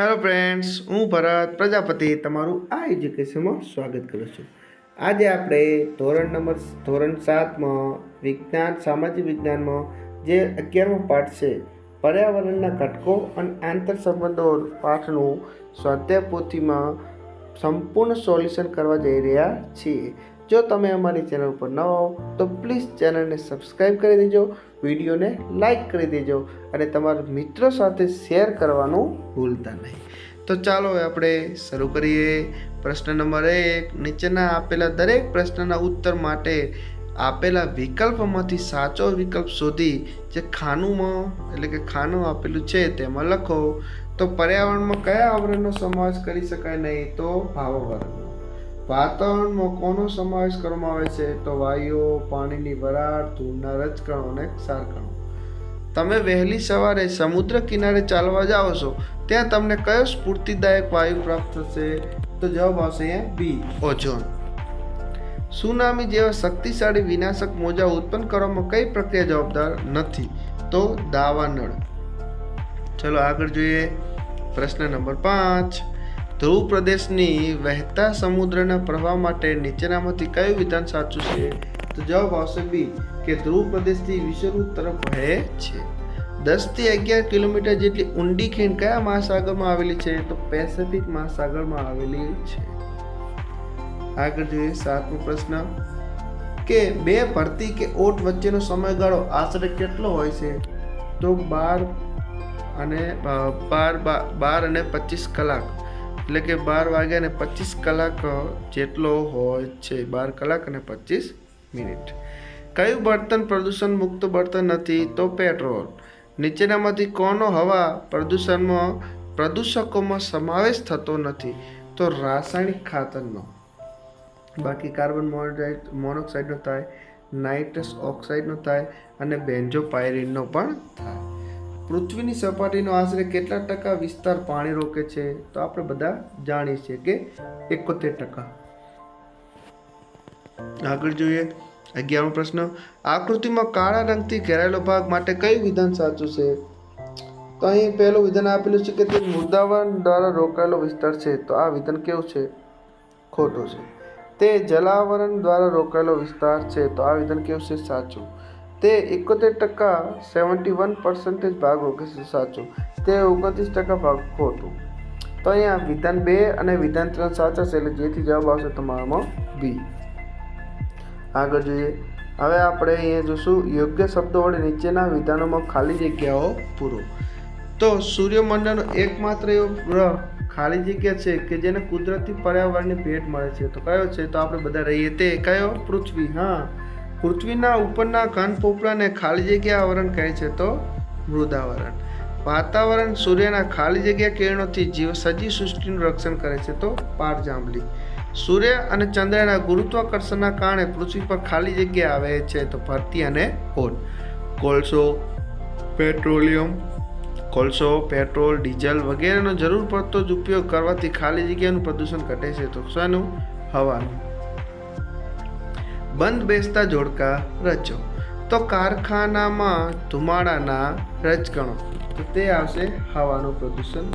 Hello friends હું ભરત, પ્રજાપતિ તમારું આ એજ્યુકેશનમાં સ્વાગત કરું છું. આજે આપણે ધોરણ નંબર ધોરણ સાતમાં વિજ્ઞાન, સામાજિક વિજ્ઞાનમાં જે અગિયારમો પાઠ છે, પર્યાવરણના ઘટકો અને આંતર સંબંધો પાઠનું સ્વાધ્યાય પોથીમાં સંપૂર્ણ સોલ્યુશન કરવા જઈ રહ્યા છીએ. જો તમે અમારી ચેનલ ઉપર ન હો, તો પ્લીઝ ચેનલને સબસ્ક્રાઈબ કરી દેજો, વિડીયોને લાઈક કરી દેજો અને તમારા મિત્રો સાથે શેર કરવાનું ભૂલતા નહીં. તો ચાલો આપણે શરૂ કરીએ. પ્રશ્ન નંબર એક, નીચેના આપેલા દરેક પ્રશ્નના ઉત્તર માટે આપેલા વિકલ્પમાંથી સાચો વિકલ્પ શોધી, જે ખાનુંમાં, એટલે કે ખાનું આપેલું છે, તેમાં લખો. તો પર્યાવરણમાં કયા આવરણનો સમાવેશ કરી શકાય નહીં? તો ભાવાવરણ વાતાવરણમાં કોનો સમાવેશ કરવામાં આવે છે? તો વાયુઓ, પાણીની વરાળ, ધૂળના રજકણો અને ક્ષારકણો. તમે વહેલી સવારે સમુદ્ર કિનારે ચાલવા જાઓ છો, ત્યાં તમને કયો સ્ફૂર્તિદાયક વાયુ પ્રાપ્ત થશે? તો જવાબ આવશે અહીંયા બી ઓઝોન. સુનામી જેવા શક્તિશાળી વિનાશક મોજા ઉત્પન્ન કરવામાં કઈ પ્રક્રિયા જવાબદાર નથી? તો દાવાનળ. ચલો આગળ જોઈએ પ્રશ્ન નંબર પાંચ. ધ્રુવ પ્રદેશની વહેતા સમુદ્રના પ્રવાહ માટે નીચેનામાંથી કયું વિધાન સાચું છે? તો જવાબ આવશે બી, કે ધ્રુવ પ્રદેશથી વિષુવૃત તરફ વહે છે. દસથી અગિયાર કિલોમીટર જેટલી ઊંડી ખીણ કયા મહાસાગરમાં આવેલી છે? તો પેસિફિક મહાસાગરમાં આવેલી છે. આગળ જોઈએ સાતમો પ્રશ્ન, કે બે ભરતી કે ઓટ વચ્ચેનો સમયગાળો આશરે કેટલો હોય છે? તો બાર અને બાર બાર અને પચીસ કલાક. એટલે કે બાર વાગ્યા ને પચીસ કલાક જેટલો હોય છે, બાર કલાક અને પચીસ મિનિટ. કયું બળતણ પ્રદૂષણ મુક્ત બળતણ નથી? તો પેટ્રોલ. નીચેનામાંથી કોનો હવા પ્રદૂષણમાં પ્રદૂષકોમાં સમાવેશ થતો નથી? તો રાસાયણિક ખાતરનો. બાકી કાર્બન મોનોક્સાઇડ મોનોક્સાઇડનો થાય, નાઇટ્રસ ઓક્સાઇડનો થાય અને બેન્ઝોપાયરીનનો પણ થાય. પૃથ્વીની સપાટીનો આશરે કેટલા ટકા વિસ્તાર પાણી રોકે છે? તો આપણે બધા જાણીએ છીએ કે એકોતેર ટકા. આગળ જોઈએ. અગિયારમો પ્રશ્ન. આકૃતિમાં કાળા રંગથી ઘેરાયેલો ભાગ માટે કયું વિધાન સાચું છે? તો અહીં પહેલું વિધાન આપેલું છે કે તે મુદ્દાવન દ્વારા રોકાયેલો વિસ્તાર છે. તો આ વિધાન કેવું છે? ખોટું છે. તે જલાવરણ દ્વારા રોકાયેલો વિસ્તાર છે. તો આ વિધાન કેવું છે? સાચું. તે એકોતેર ટકા સેવન્ટી વન પર્સન્ટેજ ભાગ છે સાચું તે ઓગણત્રીસ ટકા ભાગ ખોટું. તો અહીંયા વિધાન બે અને વિધાન ત્રણ સાચા છે એટલે જેથી જવાબ આવશે તમારામાં બી. આગળ જોઈએ. હવે આપણે અહીંયા જોશું યોગ્ય શબ્દો વડે નીચેના વિધાનોમાં ખાલી જગ્યાઓ પૂરો. તો સૂર્યમંડળનો એકમાત્ર એવો ગ્રહ ખાલી જગ્યા છે કે જેને કુદરતી પર્યાવરણની ભેટ મળે છે. તો કયો છે? તો આપણે બધા રહીએ તે કયો? પૃથ્વી. હા. પૃથ્વીના ઉપરના ઘન પોપડાને ખાલી જગ્યા આવરણ કહે છે તો મૃદાવરણ. વાતાવરણ સૂર્યના ખાલી જગ્યા કિરણોથી જીવ સજીવ સૃષ્ટિનું રક્ષણ કરે છે તો પારજાંબલી. સૂર્ય અને ચંદ્રના ગુરુત્વાકર્ષણના કારણે પૃથ્વી પર ખાલી જગ્યા આવે છે તો ભરતી અને ઓટ કોલસો, પેટ્રોલિયમ, કોલસો, પેટ્રોલ, ડીઝલ વગેરેનો જરૂર પડતો જ ઉપયોગ કરવાથી ખાલી જગ્યાનું પ્રદૂષણ ઘટે છે તો શાનું? હવાનું. બંધ બેસતા જોડકા રચો. તો કારખાનામાં ધુમાડાના રજકણો તો તે આવશે હવાનું પ્રદૂષણ.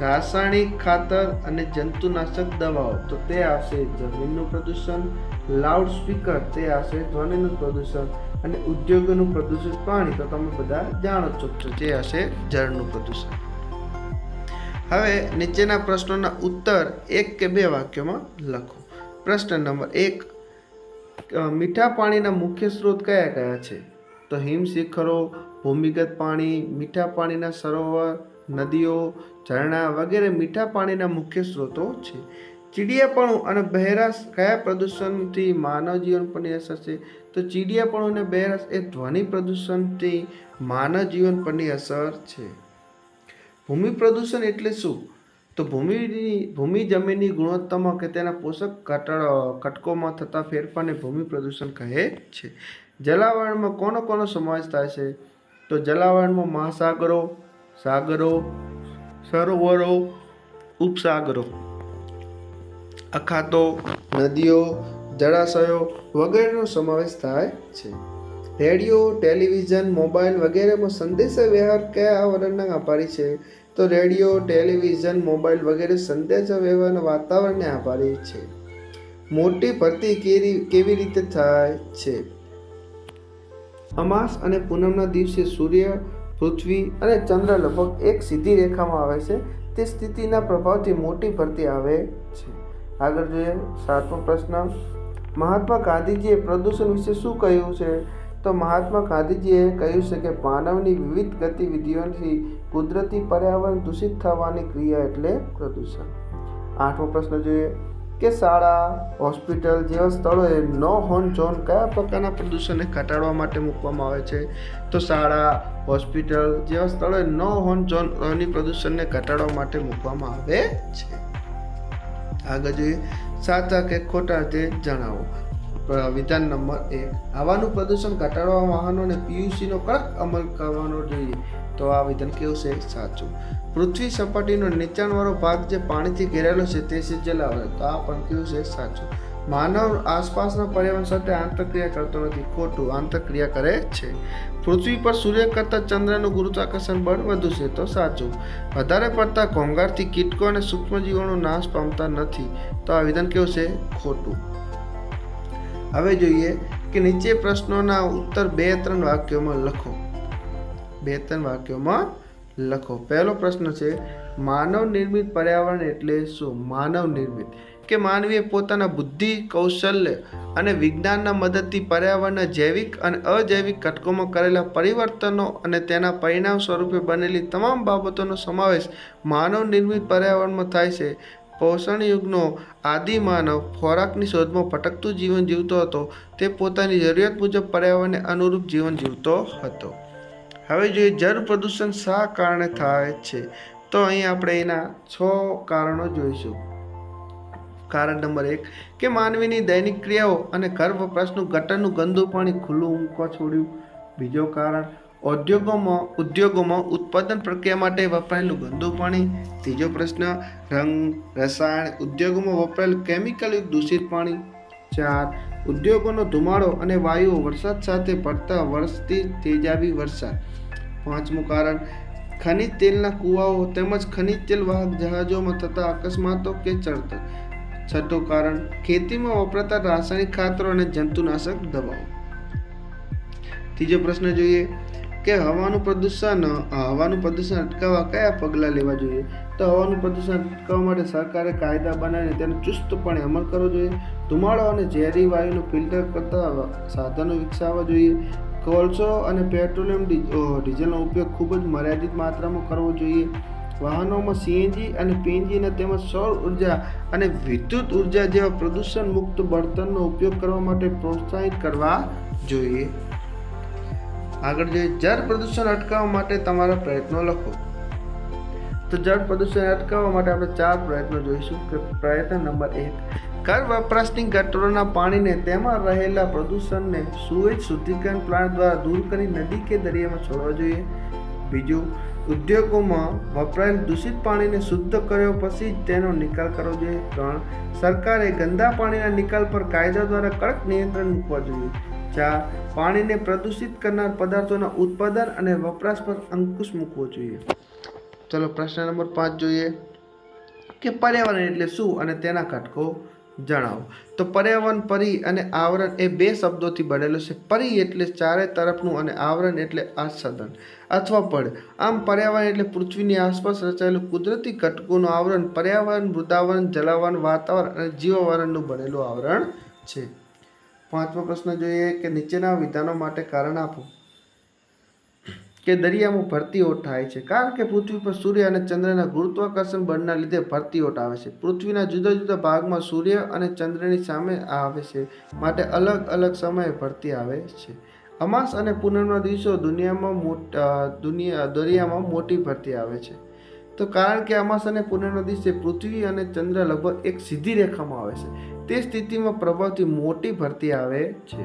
રાસાયણિક ખાતર અને જંતુનાશક દવાઓ. તો તે આવશે જમીનનું પ્રદૂષણ. લાઉડ સ્પીકર તે આવશે ધ્વનિનું પ્રદૂષણ. અને ઉદ્યોગોનું પ્રદૂષિત પાણી. તો તમે બધા જાણો છો તે હશે જળનું પ્રદૂષણ. હવે નીચેના પ્રશ્નોના ઉત્તર એક કે બે વાક્યોમાં લખો. પ્રશ્ન નંબર એક મીઠા પાણીના મુખ્ય સ્ત્રોત કયા કયા છે? તો હિમશિખરો ભૂમિગત પાણી, મીઠા પાણીના સરોવર, નદીઓ, ઝરણા વગેરે મીઠા પાણીના મુખ્ય સ્ત્રોતો છે. ચીડિયાપણું અને બહેરાશ કયા પ્રદૂષણથી માનવ જીવન પરની અસર છે? તો ચીડિયાપણું અને બહેરાશ એ ધ્વનિ પ્રદૂષણથી માનવ જીવન પરની અસર છે. ભૂમિ પ્રદૂષણ એટલે શું? તો ભૂમિની, ભૂમિ જમીનની ગુણવત્તામાં કે તેના પોષક ઘટાડો, ઘટકોમાં થતા ફેરફારને ભૂમિ પ્રદૂષણ કહે છે. જલાવરણમાં કોનો કોનો સમાવેશ થાય છે? તો જલાવરણમાં મહાસાગરો, સાગરો, સરોવરો, ઉપસાગરો, અખાતો, નદીઓ, જળાશયો વગેરેનો સમાવેશ થાય છે. રેડિયો, ટેલિવિઝન, મોબાઈલ વગેરેમાં સંદેશા વ્યવહાર કયા આવરણના આભારી છે? તો રેડિયો, ટેલિવિઝન, મોબાઈલ વગેરે સંદેશા વ્યવહારના વાતાવરણને આભારી છે. મોટી ભરતી કેરી કેવી રીતે થાય છે? અમાસ અને પૂનમના દિવસે સૂર્ય, પૃથ્વી અને ચંદ્ર લગભગ એક સીધી રેખામાં આવે છે. તે સ્થિતિના પ્રભાવથી મોટી ભરતી આવે છે. આગળ જોઈએ સાતમો પ્રશ્ન. મહાત્મા ગાંધીજીએ પ્રદૂષણ વિશે શું કહ્યું છે? તો મહાત્મા ગાંધીજીએ કહ્યું છે કે માનવની વિવિધ ગતિવિધિઓથી કુદરતી પર્યાવરણ દૂષિત થવાની ક્રિયા એટલે પ્રદૂષણ. આઠમો પ્રશ્ન જોઈએ કે શાળા, હોસ્પિટલ જેવા સ્થળોએ નો હોર્ન ઝોન કયા પ્રકારના પ્રદૂષણને ઘટાડવા માટે મૂકવામાં આવે છે? તો શાળા, હોસ્પિટલ જેવા સ્થળોએ નો હોર્ન ઝોન પ્રદૂષણને ઘટાડવા માટે મૂકવામાં આવે છે. આગળ જોઈએ સાચા કે ખોટા તે જણાવો. વિધાન નંબર એક. હવાનું પ્રદૂષણ ઘટાડવા વાહનોને પીયુસીનો કડક અમલ કરવાનો જોઈએ. તો આ વિધાન કેવું છે? સાચું. પૃથ્વી સપાટીનો નીચાણવાળો ભાગ જે પાણીથી ઘેરાયેલો છે તે છે આવે તો આ પણ કેવું છે? સાચું. માનવ આસપાસના પર્યાવરણ સાથે આંતરક્રિયા કરતો નથી. ખોટું. આંતરક્રિયા કરે છે. પૃથ્વી પર સૂર્ય કરતાં ચંદ્રનું ગુરુત્વાકર્ષણ બળ વધુ છે. તો સાચું. વધારે પડતા ઘોંઘાટથી કીટકો અને સૂક્ષ્મજીવોનો નાશ પામતા નથી. તો આ વિધાન કેવું છે? ખોટું. હવે જોઈએ કે નીચે પ્રશ્નોના ઉત્તર બે ત્રણ વાક્યોમાં લખો. બે ત્રણ વાક્યોમાં લખો. પહેલો પ્રશ્ન છે, માનવ નિર્મિત પર્યાવરણ એટલે શું? માનવ નિર્મિત. કે માનવીએ પોતાના બુદ્ધિ, કૌશલ્ય અને વિજ્ઞાનના મદદથી પર્યાવરણના જૈવિક અને અજૈવિક ઘટકોમાં કરેલા પરિવર્તનો અને તેના પરિણામ સ્વરૂપે બનેલી તમામ બાબતોનો સમાવેશ માનવ નિર્મિત પર્યાવરણમાં થાય છે. પોષણ યુગનો આદિ માનવ ખોરાકની શોધમાં ભટકતું જીવન જીવતો હતો. તે પોતાની જરૂરિયાત મુજબ પર્યાવરણને અનુરૂપ જીવન જીવતો હતો. હવે જોઈએ જળ પ્રદૂષણ શા કારણે થાય છે, તો અહીં આપણે એના છ કારણો જોઈશું. કારણ નંબર એક, કે માનવીની દૈનિક ક્રિયાઓ અને ઘર વપરાશનું ગટરનું ગંદુ પાણી ખુલ્લું મૂકવા છોડ્યું. બીજો કારણ, ઉદ્યોગોમાં ઉદ્યોગોમાં ઉત્પાદન પ્રક્રિયા માટે વપરાયેલું ગંદુ પાણી. ત્રીજો પ્રશ્ન, રંગ, રસાયણ ઉદ્યોગોમાં વપરાયેલું કેમિકલયુક્ત દૂષિત પાણી. ચાર, ઉદ્યોગોનો ધુમાડો અને વાયુઓ વરસાદ સાથે પડતા વરસતી તેજાબી વરસાદ. પાંચમું કારણ, ખનિજ તેલના કૂવાઓ તેમજ ખનિજ તેલ વાહક જહાજોમાં થતા અકસ્માતો કે ચડતર. છઠ્ઠું કારણ, ખેતીમાં વપરાતા રાસાયણિક ખાતરો અને જંતુનાશક દવાઓ. ત્રીજો પ્રશ્ન જોઈએ કે હવાનું પ્રદૂષણ હવાનું પ્રદૂષણ અટકાવવા કયા પગલાં લેવા જોઈએ? તો હવાનું પ્રદૂષણ અટકાવવા માટે સરકારે કાયદા બનાવીને તેનો ચુસ્તપણે અમલ કરવો જોઈએ. ધુમાડો અને ઝેરી વાયુનું ફિલ્ટર કરતા સાધનો વિકસાવવા જોઈએ. કોલસો અને પેટ્રોલિયમ ડીઝલનો ઉપયોગ ખૂબ જ મર્યાદિત માત્રામાં કરવો જોઈએ. વાહનોમાં સીએનજી અને પીએનજીના તેમજ સૌર ઊર્જા અને વિદ્યુત ઊર્જા જેવા પ્રદૂષણ મુક્ત બળતણનો ઉપયોગ કરવા માટે પ્રોત્સાહિત કરવા જોઈએ. આગળ જોઈએ, જળ પ્રદૂષણ અટકાવવા માટે તમારા પ્રયત્નો લખો. તો જળ પ્રદૂષણ અટકાવવા માટે આપણે ચાર પ્રયત્નો જોઈશું. કે પ્રયત્ન નંબર એક, ઘર વપરાશની ગટરોના પાણીને તેમાં રહેલા પ્રદૂષણને સુએજ શુદ્ધિકરણ પ્લાન્ટ દ્વારા દૂર કરી નદી કે દરિયામાં છોડવા જોઈએ. બીજું, ઉદ્યોગોમાં વપરાયેલ દૂષિત પાણીને શુદ્ધ કર્યો પછી જ તેનો નિકાલ કરવો જોઈએ. ત્રણ, સરકારે ગંદા પાણીના નિકાલ પર કાયદા દ્વારા કડક નિયંત્રણ મૂકવા જોઈએ. ચાર પાણીને પ્રદૂષિત કરનાર પદાર્થોના ઉત્પાદન અને વપરાશ પર અંકુશ મૂકવો જોઈએ. ચલો પ્રશ્ન નંબર પાંચ જોઈએ. કે પર્યાવરણ એટલે શું અને તેના ઘટકો જણાવો. તો પર્યાવરણ, પરી અને આવરણ એ બે શબ્દોથી બનેલો છે. પરી એટલે ચારે તરફનું અને આવરણ એટલે આચ્છાદન અથવા પડ. આમ પર્યાવરણ એટલે પૃથ્વીની આસપાસ રચાયેલું કુદરતી ઘટકોનું આવરણ પર્યાવરણ, મૃદાવરણ જલાવરણ વાતાવરણ અને જીવાવરણનું બનેલું આવરણ છે. પાંચમો પ્રશ્ન જોઈએ કે નીચેના વિધાનો માટે કારણ આપો. કે દરિયામાં ભરતીઓટ થાય છે. કારણ કે પૃથ્વી પર સૂર્ય અને ચંદ્રના ગુરુત્વાકર્ષણ બળના લીધે ભરતીઓટ આવે છે. પૃથ્વીના જુદા જુદા ભાગમાં સૂર્ય અને ચંદ્રની સામે આવે છે માટે અલગ અલગ સમયે ભરતી આવે છે. અમાસ અને પૂનમના દિવસો દુનિયામાં મોટા દુનિયા, દરિયામાં મોટી ભરતી આવે છે. તો કારણ કે અમાસ અને પૂનમના દિવસે પૃથ્વી અને ચંદ્ર લગભગ એક સીધી રેખામાં આવે છે. તે સ્થિતિમાં પ્રભાવથી મોટી ભરતી આવે છે.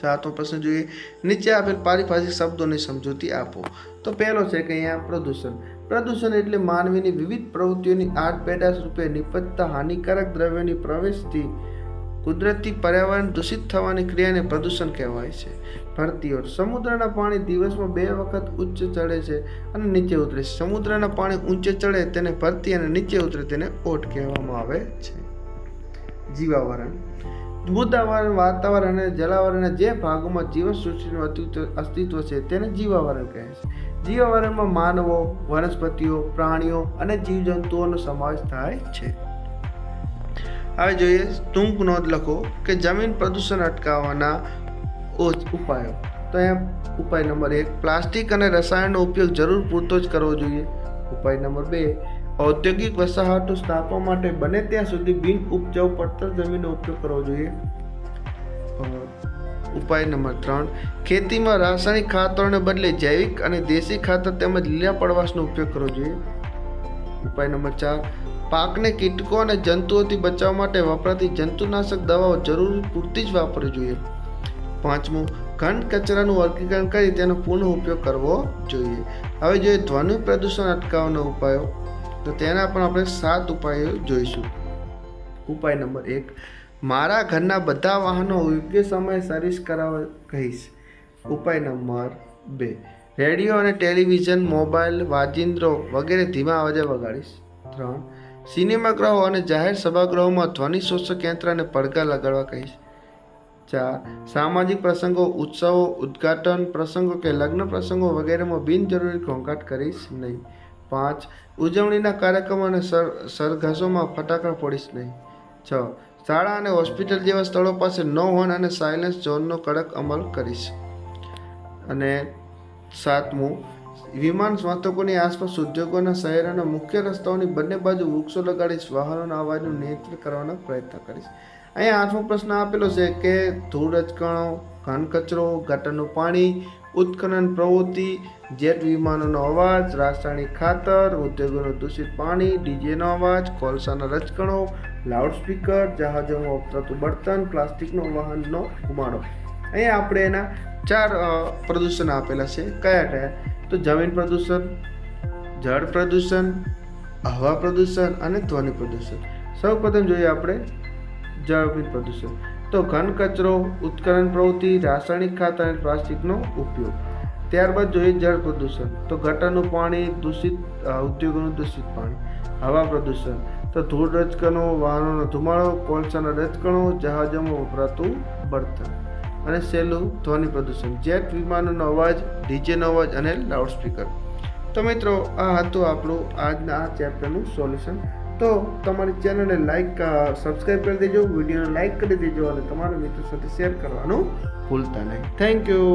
સાતમો પ્રશ્ન જોઈએ. નીચે આપેલ પારિભાષિક શબ્દોની સમજૂતી આપો. તો પહેલો છે કે અહીંયા પ્રદૂષણ. પ્રદૂષણ એટલે માનવીની વિવિધ પ્રવૃત્તિઓની આડ પેદાશ રૂપે નિપજતા હાનિકારક દ્રવ્યોની પ્રવેશથી કુદરતી પર્યાવરણ દૂષિત થવાની ક્રિયાને પ્રદૂષણ કહેવાય છે. ભરતીઓ સમુદ્રના પાણી દિવસમાં બે વખત ઉચ્ચ ચડે છે અને નીચે ઉતરે છે. સમુદ્રના પાણી ઊંચે ચડે તેને ભરતી અને નીચે ઉતરે તેને ઓટ કહેવામાં આવે છે. જીવાવરણ. મૃદાવરણ વાતાવરણ અને જલાવરણના જે ભાગોમાં જીવન સૃષ્ટિનું અસ્તિત્વ છે તેને જીવાવરણ કહે છે. જીવાવરણમાં માનવો, વનસ્પતિઓ, પ્રાણીઓ અને જીવજંતુઓનો સમાવેશ થાય છે. હવે જોઈએ ટૂંક નોંધ લખો કે જમીન પ્રદૂષણ અટકાવવાના ઉપાયો. તો અહીંયા ઉપાય નંબર એક, પ્લાસ્ટિક અને રસાયણનો ઉપયોગ જરૂર પૂરતો જ કરવો જોઈએ. ઉપાય નંબર બે ઔદ્યોગિક વસાહતો સ્થાપવા માટે બને ત્યાં સુધી બિન ઉપજાઉ પડતર જમીનનો ઉપયોગ કરવો જોઈએ. ઉપાય નંબર ત્રણ. ખેતીમાં રાસાયણિક ખાતરોને બદલે જૈવિક અને દેશી ખાતર તેમજ લીલા પડવાશનો ઉપયોગ કરવો જોઈએ. ઉપાય નંબર ચાર. પાકને કીટકો અને જંતુઓથી બચાવવા માટે વપરાતી જંતુનાશક દવાઓ જરૂર પૂરતી જ વાપરવી જોઈએ. પાંચમું. ઘન કચરાનું વર્ગીકરણ કરી તેનો પુનઃ ઉપયોગ કરવો જોઈએ. હવે જોઈએ ધ્વનિ પ્રદૂષણ અટકાવવાના ઉપાયો. તો તેના પણ આપણે સાત ઉપાયો જોઈશું. ઉપાય નંબર એક, મારા ઘરના બધા વાહનો યોગ્ય સમયે સર્વિસ કરાવવા કહીશ. ઉપાય નંબર બે, રેડિયો અને ટેલિવિઝન, મોબાઈલ, વાજિંદ્રો વગેરે ધીમા અવાજે વગાડીશ. ત્રણ, સિનેમાગૃહો અને જાહેર સભાગૃહોમાં ધ્વનિ શોષક યંત્ર અને પડઘા લગાડવા કહીશ. ચાર, સામાજિક પ્રસંગો, ઉત્સવો, ઉદ્ઘાટન પ્રસંગો કે લગ્ન પ્રસંગો વગેરેમાં બિનજરૂરી ઘોંઘાટ કરીશ નહીં. પાંચ. ઉજવણીના કાર્યક્રમો અને સર, સરઘસોમાં ફટાકડા ફોડીશ નહીં. છ. શાળા અને હોસ્પિટલ જેવા સ્થળો પાસે નો હોર્ન અને સાયલેન્સ ઝોનનો કડક અમલ કરીશ. અને સાતમું. વિમાન સ્વાતકોની આસપાસ ઉદ્યોગોના શહેરોના મુખ્ય રસ્તાઓની બંને બાજુ વૃક્ષો લગાડીશ. વાહનોના અવાજનું નિયંત્રણ કરવાનો પ્રયત્ન કરીશ. અહીંયા આઠમો પ્રશ્ન આપેલો છે કે ધૂળ રચકણો ઘન કચરો, ગટરનું પાણી, ઉત્ખનન પ્રવૃત્તિ, જેટ વિમાનોનો અવાજ, રાસાયણિક ખાતર, ઉદ્યોગોનું દૂષિત પાણી, ડીજેનો અવાજ, કોલસાના રચકણો લાઉડસ્પીકર, જહાજોમાં વપરાતું બળતણ, પ્લાસ્ટિકનો વાહનનો ધુમાડો અહીંયા આપણે એના ચાર પ્રદૂષણ આપેલા છે. કયા કયા? તો જમીન પ્રદૂષણ, જળ પ્રદૂષણ, હવા પ્રદૂષણ અને ધ્વનિ પ્રદૂષણ. સૌ પ્રથમ જોઈએ આપણે જમીન પ્રદૂષણ. તો ઘન, કચરો, ઉત્કલન પ્રવૃત્તિ, રાસાયણિક ખાતર અને પ્લાસ્ટિકનો ઉપયોગ. ત્યારબાદ જોઈએ જળ પ્રદૂષણ. તો ગટરનું પાણી, દૂષિત ઉદ્યોગોનું દૂષિત પાણી. હવા પ્રદૂષણ. તો ધૂળ રજકણો, વાહનોનો ધુમાડો, કોલસાના રજકણો, જહાજોમાં વપરાતું બળતણ. અને છેલ્લું ધ્વનિ પ્રદૂષણ. જેટ વિમાનોનો અવાજ, ડીજેનો અવાજ અને લાઉડસ્પીકર. તો મિત્રો, આ હતું આપણું આજના આ ચેપ્ટરનું સોલ્યુશન. તો તમારી ચેનલને લાઈક સબસ્ક્રાઈબ કરી દેજો વિડીયોને લાઈક કરી દેજો અને તમારા મિત્રો સાથે શેર કરવાનું ભૂલતા નહીં. Thank you